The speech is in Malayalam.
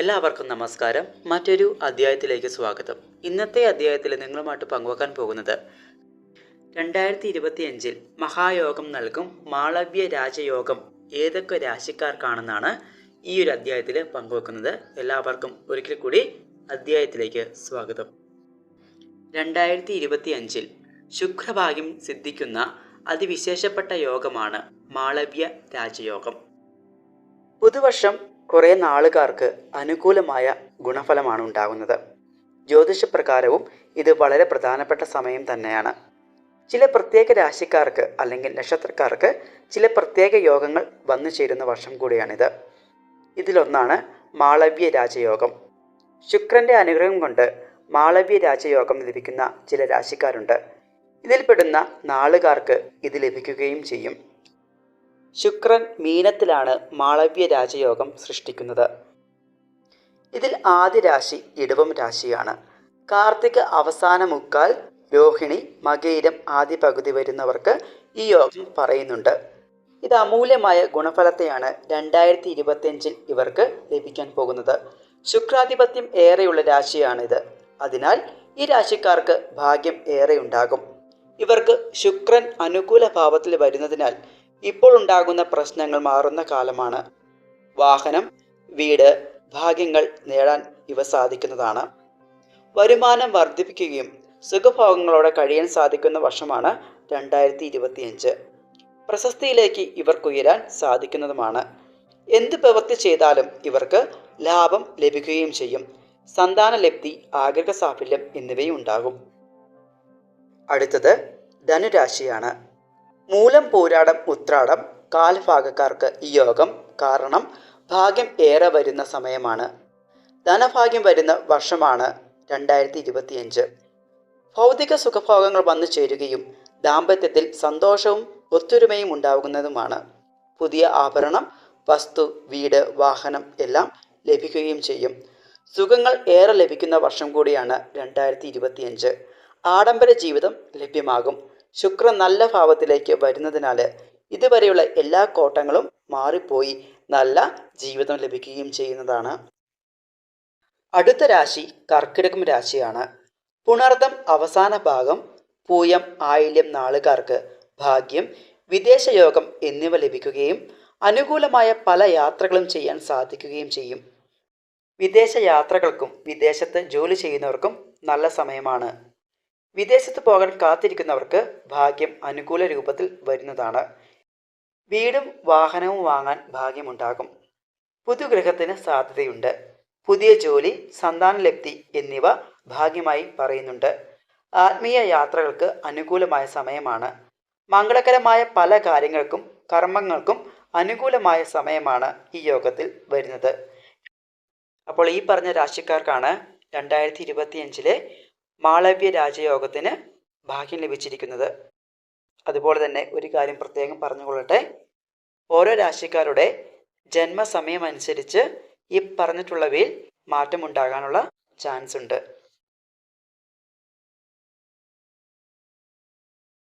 എല്ലാവർക്കും നമസ്കാരം. മറ്റൊരു അധ്യായത്തിലേക്ക് സ്വാഗതം. ഇന്നത്തെ അധ്യായത്തിൽ നിങ്ങളുമായിട്ട് പങ്കുവെക്കാൻ പോകുന്നത് രണ്ടായിരത്തി ഇരുപത്തി അഞ്ചിൽ മഹായോഗം നൽകും മാളവ്യ രാജയോഗം ഏതൊക്കെ രാശിക്കാർക്കാണെന്നാണ് ഈ ഒരു അധ്യായത്തിൽ പങ്കുവെക്കുന്നത്. എല്ലാവർക്കും ഒരിക്കൽ കൂടി അധ്യായത്തിലേക്ക് സ്വാഗതം. രണ്ടായിരത്തി ഇരുപത്തി അഞ്ചിൽ ശുക്രഭാഗ്യം സിദ്ധിക്കുന്ന അതിവിശേഷപ്പെട്ട യോഗമാണ് മാളവ്യ രാജയോഗം. പുതുവർഷം കുറേ നാളുകാർക്ക് അനുകൂലമായ ഗുണഫലമാണ് ഉണ്ടാകുന്നത്. ജ്യോതിഷപ്രകാരവും ഇത് വളരെ പ്രധാനപ്പെട്ട സമയം തന്നെയാണ്. ചില പ്രത്യേക രാശിക്കാർക്ക് അല്ലെങ്കിൽ നക്ഷത്രക്കാർക്ക് ചില പ്രത്യേക യോഗങ്ങൾ വന്നു ചേരുന്ന വർഷം കൂടിയാണിത്. ഇതിലൊന്നാണ് മാളവ്യ രാജയോഗം. ശുക്രന്റെ അനുഗ്രഹം കൊണ്ട് മാളവ്യ രാജയോഗം ലഭിക്കുന്ന ചില രാശിക്കാരുണ്ട്. ഇതിൽപ്പെടുന്ന നാളുകാർക്ക് ഇത് ലഭിക്കുകയും ചെയ്യും. ശുക്രൻ മീനത്തിലാണ് മാളവ്യ രാജയോഗം സൃഷ്ടിക്കുന്നത്. ഇതിൽ ആദ്യ രാശി ഇടവം രാശിയാണ്. കാർത്തിക അവസാന മുക്കാൽ രോഹിണി മകയിരം ആദ്യ പകുതി വരുന്നവർക്ക് ഈ യോഗം പറയുന്നുണ്ട്. ഇത് അമൂല്യമായ ഗുണഫലത്തെയാണ് രണ്ടായിരത്തി ഇരുപത്തിയഞ്ചിൽ ഇവർക്ക് ലഭിക്കാൻ പോകുന്നത്. ശുക്രാധിപത്യം ഏറെയുള്ള രാശിയാണിത്. അതിനാൽ ഈ രാശിക്കാർക്ക് ഭാഗ്യം ഏറെ ഉണ്ടാകും. ഇവർക്ക് ശുക്രൻ അനുകൂല ഭാവത്തിൽ വരുന്നതിനാൽ ഇപ്പോൾ ഉണ്ടാകുന്ന പ്രശ്നങ്ങൾ മാറുന്ന കാലമാണ്. വാഹനം വീട് ഭാഗ്യങ്ങൾ നേടാൻ ഇവ സാധിക്കുന്നതാണ്. വരുമാനം വർദ്ധിപ്പിക്കുകയും സുഖഭോഗങ്ങളോടെ കഴിയാൻ സാധിക്കുന്ന വർഷമാണ് രണ്ടായിരത്തി ഇരുപത്തിയഞ്ച് പ്രശസ്തിയിലേക്ക് ഇവർക്കുയരാൻ സാധിക്കുന്നതുമാണ്. എന്ത് പ്രവൃത്തി ചെയ്താലും ഇവർക്ക് ലാഭം ലഭിക്കുകയും ചെയ്യും. സന്താനലബ്ധി ആഗ്രഹ സാഫല്യം എന്നിവയും ഉണ്ടാകും. അടുത്തത് ധനുരാശിയാണ്. മൂലം പോരാടം ഉത്രാടം കാൽഭാഗക്കാർക്ക് ഈ യോഗം കാരണം ഭാഗ്യം ഏറെ വരുന്ന സമയമാണ്. ധനഭാഗ്യം വരുന്ന വർഷമാണ് രണ്ടായിരത്തി ഇരുപത്തിയഞ്ച് ഭൗതിക സുഖഭോഗങ്ങൾ വന്നു ചേരുകയും ദാമ്പത്യത്തിൽ സന്തോഷവും ഒത്തൊരുമയും ഉണ്ടാകുന്നതുമാണ്. പുതിയ ആഭരണം വസ്തു വീട് വാഹനം എല്ലാം ലഭിക്കുകയും ചെയ്യും. സുഖങ്ങൾ ഏറെ ലഭിക്കുന്ന വർഷം കൂടിയാണ് രണ്ടായിരത്തി ഇരുപത്തിയഞ്ച് ആഡംബര ജീവിതം ലഭ്യമാകും. ശുക്രൻ നല്ല ഭാവത്തിലേക്ക് വരുന്നതിനാൽ ഇതുവരെയുള്ള എല്ലാ കോട്ടങ്ങളും മാറിപ്പോയി. നല്ല ജീവിതം ലഭിക്കുകയും ചെയ്യുന്നതാണ്. അടുത്ത രാശി കർക്കിടകം രാശിയാണ്. പുണർദം അവസാന ഭാഗം പൂയം ആയില്യം നാളുകാർക്ക് ഭാഗ്യം വിദേശയോഗം എന്നിവ ലഭിക്കുകയും അനുകൂലമായ പല യാത്രകളും ചെയ്യാൻ സാധിക്കുകയും ചെയ്യും. വിദേശ യാത്രകൾക്കും വിദേശത്ത് ജോലി ചെയ്യുന്നവർക്കും നല്ല സമയമാണ്. വിദേശത്ത് പോകാൻ കാത്തിരിക്കുന്നവർക്ക് ഭാഗ്യം അനുകൂല രൂപത്തിൽ വരുന്നതാണ്. വീടും വാഹനവും വാങ്ങാൻ ഭാഗ്യമുണ്ടാകും. പുതുഗ്രഹത്തിന് സാധ്യതയുണ്ട്. പുതിയ ജോലി സന്താനലബ്ധി എന്നിവ ഭാഗ്യമായി പറയുന്നുണ്ട്. ആത്മീയ യാത്രകൾക്ക് അനുകൂലമായ സമയമാണ്. മംഗളകരമായ പല കാര്യങ്ങൾക്കും കർമ്മങ്ങൾക്കും അനുകൂലമായ സമയമാണ് ഈ യോഗത്തിൽ വരുന്നത്. അപ്പോൾ ഈ പറഞ്ഞ രാശിക്കാർക്കാണ് രണ്ടായിരത്തി ഇരുപത്തിയഞ്ചിലെ മാളവ്യ രാജയോഗത്തിന് ഭാഗ്യം ലഭിച്ചിരിക്കുന്നത്. അതുപോലെ തന്നെ ഒരു കാര്യം പ്രത്യേകം പറഞ്ഞുകൊള്ളട്ടെ. ഓരോ രാശിക്കാരുടെ ജന്മസമയം അനുസരിച്ച് ഈ പറഞ്ഞിട്ടുള്ളവയിൽ മാറ്റമുണ്ടാകാനുള്ള ചാൻസ് ഉണ്ട്